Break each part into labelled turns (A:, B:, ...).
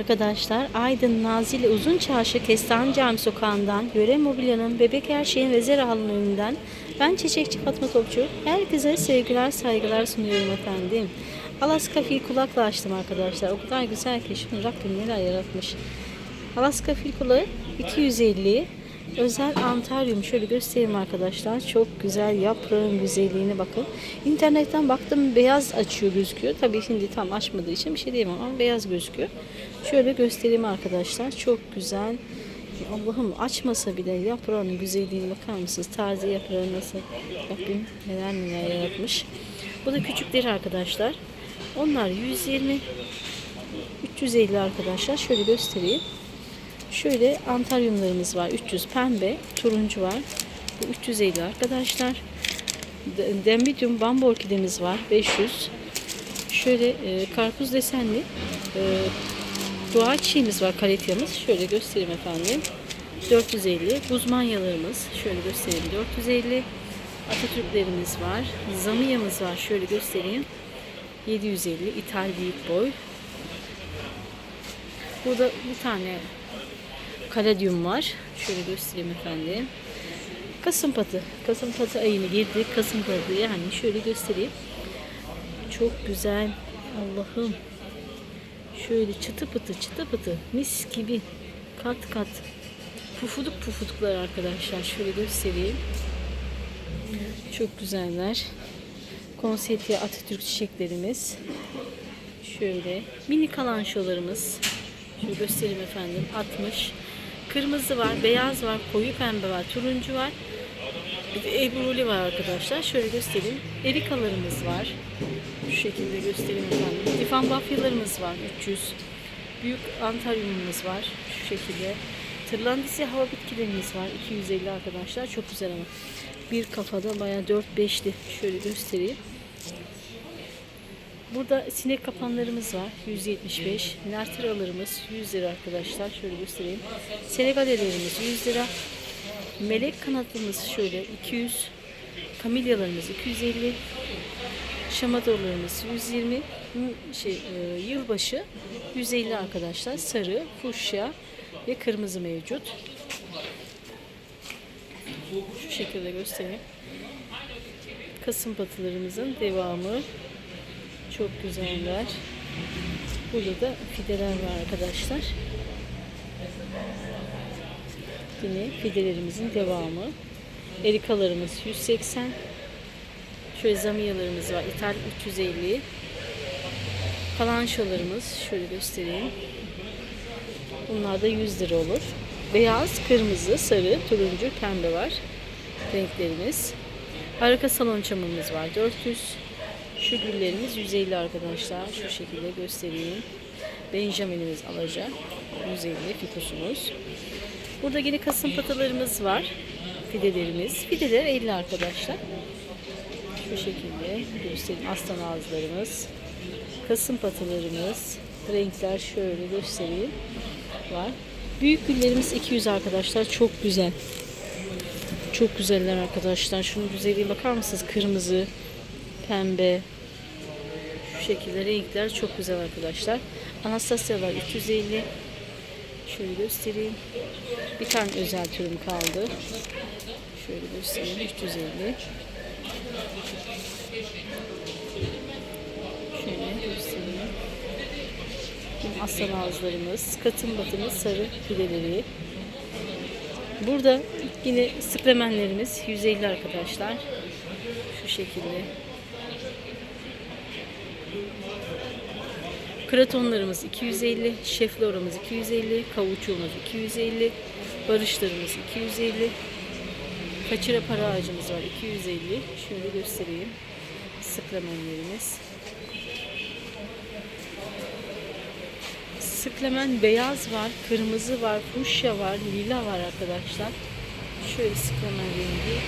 A: Arkadaşlar Aydın Nazilli Uzun Çarşı Kestane Cami Sokağı'ndan Yöre Mobilya'nın Bebek Her Şeyin ve Zerahal'ın önünden ben Çiçekçi Fatma Topçu herkese sevgiler saygılar sunuyorum efendim. Alaska fil kulakla açtım arkadaşlar. O kadar güzel ki şunu Rabbim neler yaratmış. Alaska fil kulağı 250 Özel antaryum şöyle göstereyim arkadaşlar. Çok güzel yaprağın güzelliğine bakın. İnternetten baktım beyaz açıyor gözüküyor. Tabii şimdi tam açmadığı için bir şey diyemem ama beyaz gözüküyor. Şöyle göstereyim arkadaşlar. Çok güzel. Allah'ım açmasa bile yaprağın güzelliğine bakar mısınız? Taze yaprağı nasıl? Bakın neler neler yaratmış. Bu da küçükleri arkadaşlar. Onlar 120 350 arkadaşlar. Şöyle göstereyim. Şöyle antaryumlarımız var. 300 pembe, turuncu var. Bu 350 arkadaşlar. D- Dendrobium bambu orkidemiz var. 500. Şöyle e, karpuz desenli e, dua çiçeğimiz var. Kaletyamız. Şöyle göstereyim efendim. 450. Buzmanyalarımız. Şöyle göstereyim. 450. Atatürklerimiz var. Zamiyamız var. Şöyle göstereyim. 750. İthal büyük boy. Burada bir tane kaladyum var. Şöyle göstereyim efendim. Kasım patı. Kasım patı ayını girdik. Kasım patı yani şöyle göstereyim. Çok güzel. Allah'ım. Şöyle çıtı pıtı çıtı pıtı mis gibi kat kat pufuduk pufuduklar arkadaşlar. Şöyle göstereyim. Çok güzeller. Konsetiye Atatürk çiçeklerimiz. Şöyle mini kalançolarımız. Şöyle göstereyim efendim. 60. Kırmızı var, beyaz var, koyu pembe var, turuncu var. Bir de ebruli var arkadaşlar. Şöyle göstereyim. Erikalarımız var. Şu şekilde göstereyim efendim. Difan var. 300. Büyük antaryumumuz var. Şu şekilde. Tırlandisi hava bitkilerimiz var. 250 arkadaşlar. Çok güzel ama. Bir kafada bayağı 4-5'li. Şöyle göstereyim. Burada sinek kapanlarımız var. 175. Nertiralarımız 100 lira arkadaşlar. Şöyle göstereyim. Senegalelerimiz 100 lira. Melek kanatlımız şöyle 200. Kamilyalarımız 250. Şamadorlarımız 120. Hı, Şey, e, yılbaşı 150 arkadaşlar. Sarı, fuşya ve kırmızı mevcut. Şu şekilde göstereyim. Kasım patılarımızın devamı. Çok güzeller. Burada da fideler var arkadaşlar. Yine fidelerimizin devamı. Erikalarımız 180. Şöyle zamiyalarımız var. İthal 350. Kalançolarımız şöyle göstereyim. Bunlar da 100 lira olur. Beyaz, kırmızı, sarı, turuncu, pembe var. Renklerimiz. Arka salon çamımız var. 400. Şu güllerimiz 150 arkadaşlar. Şu şekilde göstereyim. Benjaminimiz alaca. 150 fikosumuz. Burada yine kasım patalarımız var. Fidelerimiz. Fideler 50 arkadaşlar. Şu şekilde göstereyim. Aslan ağızlarımız. Kasım patalarımız. Renkler şöyle göstereyim. Var. Büyük güllerimiz 200 arkadaşlar. Çok güzel. Çok güzeller arkadaşlar. Şunun güzelliğine bakar mısınız? Kırmızı, pembe. Şu şekilde renkler çok güzel arkadaşlar. Anastasyalar 350. Şöyle göstereyim. Bir tane özel türüm kaldı. Şöyle göstereyim. 350. Şöyle göstereyim. Aslan ağızlarımız, katın batımız, sarı fideleri. Burada yine sıklemenlerimiz 150 arkadaşlar. Şu şekilde. Kratonlarımız 250, şefloramız 250, kavuçuğumuz 250, barışlarımız 250, kaçıra para ağacımız var 250. Şöyle göstereyim. Sıklemenlerimiz. Sıklemen beyaz var, kırmızı var, fuşya var, lila var arkadaşlar. Şöyle sıklemen rengi.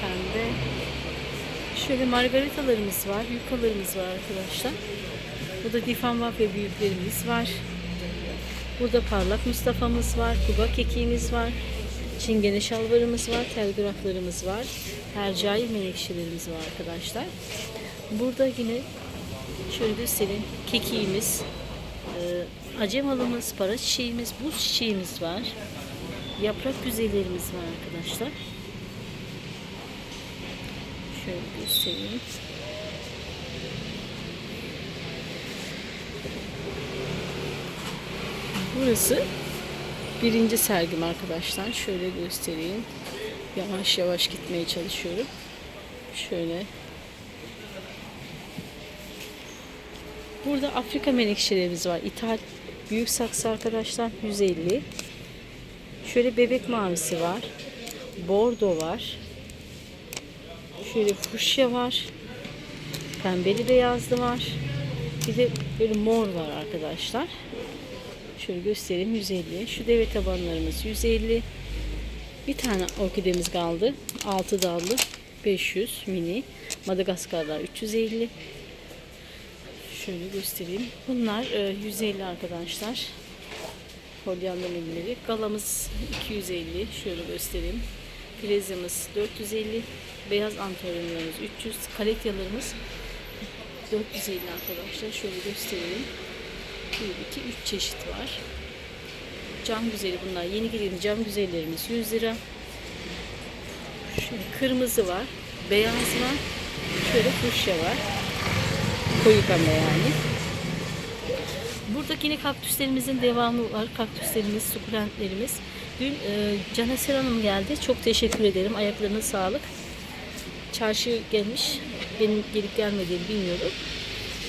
A: Pembe. Şöyle margaritalarımız var, yukalarımız var arkadaşlar. Burada difan ve büyüklerimiz var. Burada parlak Mustafa'mız var, kuba kekiğimiz var. Çingene şalvarımız var, telgraflarımız var. Hercai menekşelerimiz var arkadaşlar. Burada yine şöyle göstereyim. Kekiğimiz, Ee, acem halımız, para çiçeğimiz, buz çiçeğimiz var. Yaprak güzellerimiz var arkadaşlar. Şöyle göstereyim. Burası birinci sergim arkadaşlar. Şöyle göstereyim. Yavaş yavaş gitmeye çalışıyorum. Şöyle. Burada Afrika menekşelerimiz var. İthal büyük saksı arkadaşlar 150. Şöyle bebek mavisi var. Bordo var. Şöyle fuşya var. Pembeli beyazlı var. Bir de böyle mor var arkadaşlar. Şöyle göstereyim 150. Şu deve tabanlarımız 150. Bir tane orkidemiz kaldı. 6 dallı 500 mini. Madagaskarlar 350. Şöyle göstereyim. Bunlar e, 150 arkadaşlar. Polyanda millileri. Galamız 250. Şöyle göstereyim. Prezyamız 450. Beyaz antoryumlarımız 300. Kaletyalarımız 450 arkadaşlar. Şöyle göstereyim. 1, 2, 3 çeşit var. Cam güzeli bunlar. Yeni gelen cam güzellerimiz 100 lira. Şöyle kırmızı var. Beyaz var. Şöyle fuşya var. Koyu pembe yani. Buradaki yine kaktüslerimizin devamı var. Kaktüslerimiz, sukulentlerimiz. Dün e, Caneser Hanım geldi. Çok teşekkür ederim. Ayaklarına sağlık. Çarşı gelmiş. Benim gelip gelmediğimi bilmiyordum.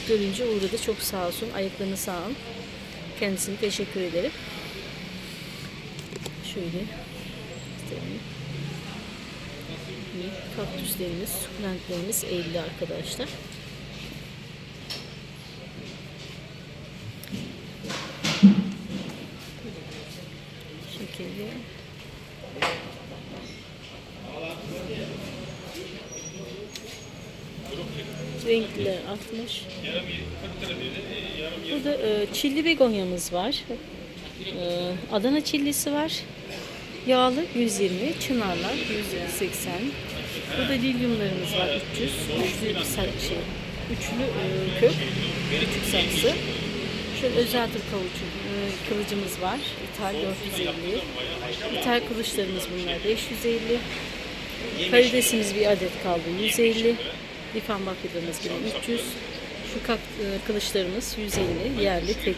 A: Görünce uğradı. Çok sağ olsun. Ayaklarını sağ olun. Kendisine teşekkür ederim. Şöyle. Kaktüslerimiz, sukulentlerimiz 50 arkadaşlar. şekilde. Renkliler 60. Burada e, çilli begonyamız var. E, Adana çillisi var. Yağlı 120, çınarlar 180. Burada lilyumlarımız var 300. Üçlü bir sa- şey, üçlü e, kök, küçük saksı. Şöyle özel tür kavuçu, e, kılıcımız var. İthal 450. İthal kılıçlarımız bunlar 550. Karidesimiz bir adet kaldı 150. Lifan bakırdığımız yine 300. Şu e, kılıçlarımız 150. Yerli tek.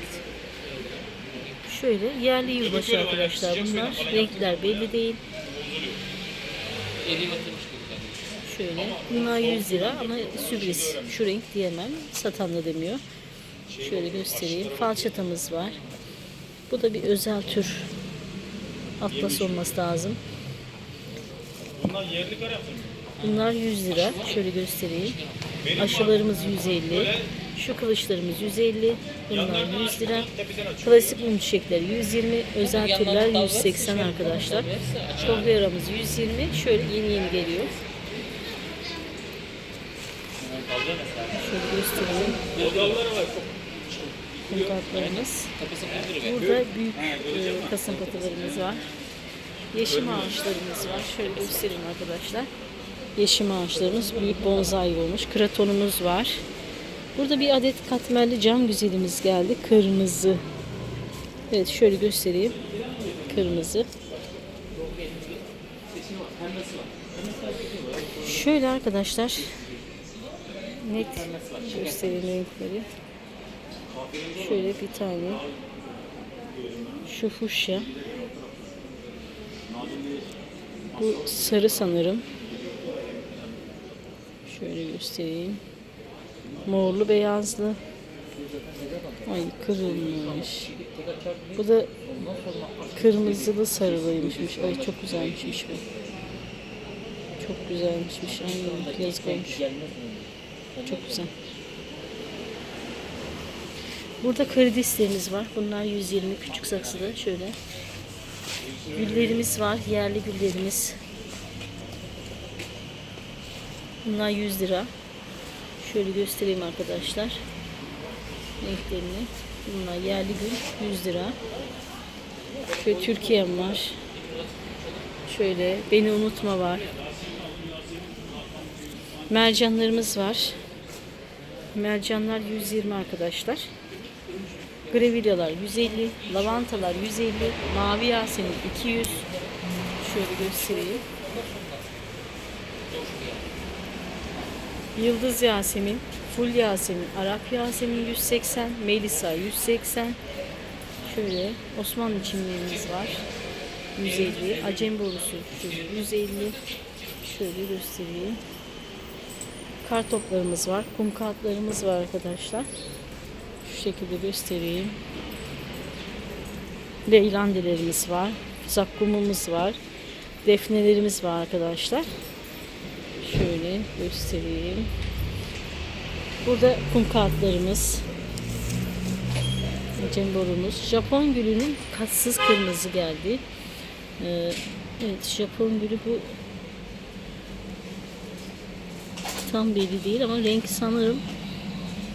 A: Şöyle yerli yılbaşı arkadaşlar bunlar. Renkler belli değil. Şöyle. Bunlar 100 lira ama sürpriz. Şu renk diyemem. Satan da demiyor. Şöyle göstereyim. Falçatamız var. Bu da bir özel tür. Atlas olması lazım.
B: Bunlar yerli mi?
A: Bunlar 100 lira. Şöyle göstereyim. Aşılarımız 150. Şu kılıçlarımız 150. Bunlar 100 lira. Klasik mum çiçekleri 120. Özel türler 180 arkadaşlar. Tohyaramız 120. Şöyle yeni yeni geliyor. Şöyle göstereyim. Kulaklarımız. Burada büyük e, kasım patılarımız var. Yeşim ağaçlarımız var. Şöyle göstereyim arkadaşlar. Yeşim ağaçlarımız büyük bonsai olmuş. Kratonumuz var. Burada bir adet katmerli cam güzelimiz geldi. Kırmızı. Evet şöyle göstereyim. Kırmızı. Şöyle arkadaşlar net göstereyim renkleri. Şöyle bir tane şu fuşya bu sarı sanırım şöyle göstereyim morlu beyazlı ay kırılmış bu da kırmızılı sarılıymışmış ay çok güzelmişmiş bu çok güzelmişmiş ay yazık olmuş çok güzel Burada karideslerimiz var. Bunlar 120 küçük saksıda. Şöyle. Güllerimiz var. Yerli güllerimiz. Bunlar 100 lira. Şöyle göstereyim arkadaşlar. Renklerini. Bunlar yerli gül 100 lira. Şöyle Türkiye'm var. Şöyle beni unutma var. Mercanlarımız var. Mercanlar 120 arkadaşlar. Grevilyalar 150, lavantalar 150, mavi yasemin 200. Şöyle göstereyim. Yıldız Yasemin, Full Yasemin, Arap Yasemin 180, Melisa 180. Şöyle Osmanlı çimlerimiz var. 150. Acem borusu şöyle 150. Şöyle göstereyim. Kartoplarımız var. Kum kağıtlarımız var arkadaşlar. Şu şekilde göstereyim. Leylandelerimiz var. Zakkumumuz var. Defnelerimiz var arkadaşlar. Göstereyim. Burada kum kağıtlarımız. Cemborumuz. Japon gülünün katsız kırmızı geldi. Ee, evet Japon gülü bu tam belli değil ama renk sanırım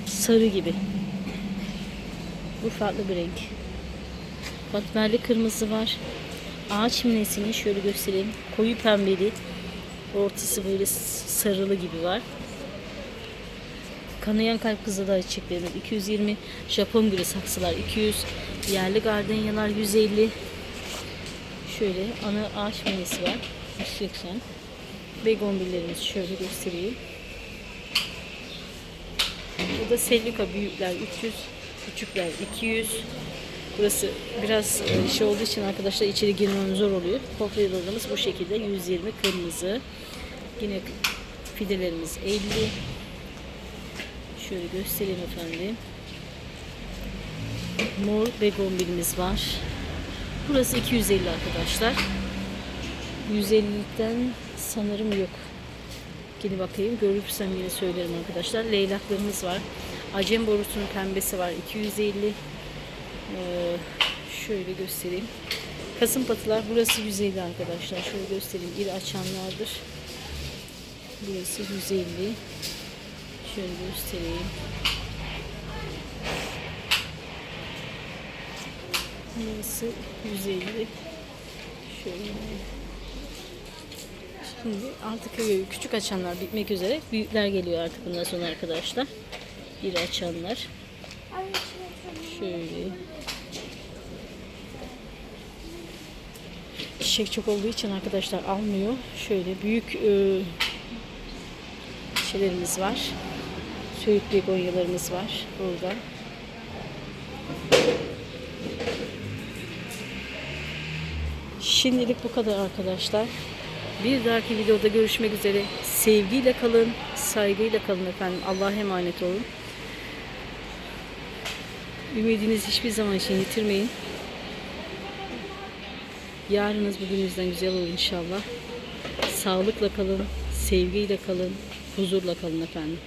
A: sarı gibi. Bu farklı bir renk. Katmerli kırmızı var. Ağaç minesini şöyle göstereyim. Koyu pembeli. Ortası böyle sarılı gibi var. Kanayan kalp kızılar çiçeklerimiz 220. Japon gülü saksılar 200. Yerli gardenyalar 150. Şöyle ana ağaç minesi var. 180. Begonbillerimiz şöyle göstereyim. Burada sellika büyükler 300. Küçükler 200. Burası biraz e, şey olduğu için arkadaşlar içeri girmem zor oluyor. Pofyalarımız bu şekilde 120 kırmızı. Yine fidelerimiz 50. Şöyle göstereyim efendim. Mor begonbilimiz var. Burası 250 arkadaşlar. 150'den sanırım yok. Gidin bakayım. Görürsem yine söylerim arkadaşlar. Leylaklarımız var. Acem borusunun pembesi var. 250. Ee, şöyle göstereyim. Kasım patılar burası 150 arkadaşlar. Şöyle göstereyim. İri açanlardır. Burası 150. Şöyle göstereyim. Burası 150. Şöyle. Şimdi artık küçük açanlar bitmek üzere. Büyükler geliyor artık bundan sonra arkadaşlar. İri açanlar. Şöyle. Çiçek çok olduğu için arkadaşlar almıyor. Şöyle büyük e, şeylerimiz var. Söğüt begonyalarımız var burada. Şimdilik bu kadar arkadaşlar. Bir dahaki videoda görüşmek üzere. Sevgiyle kalın, saygıyla kalın efendim. Allah'a emanet olun. Ümidinizi hiçbir zaman için yitirmeyin. Yarınız bugününüzden güzel olur inşallah. Sağlıkla kalın, sevgiyle kalın, huzurla kalın efendim.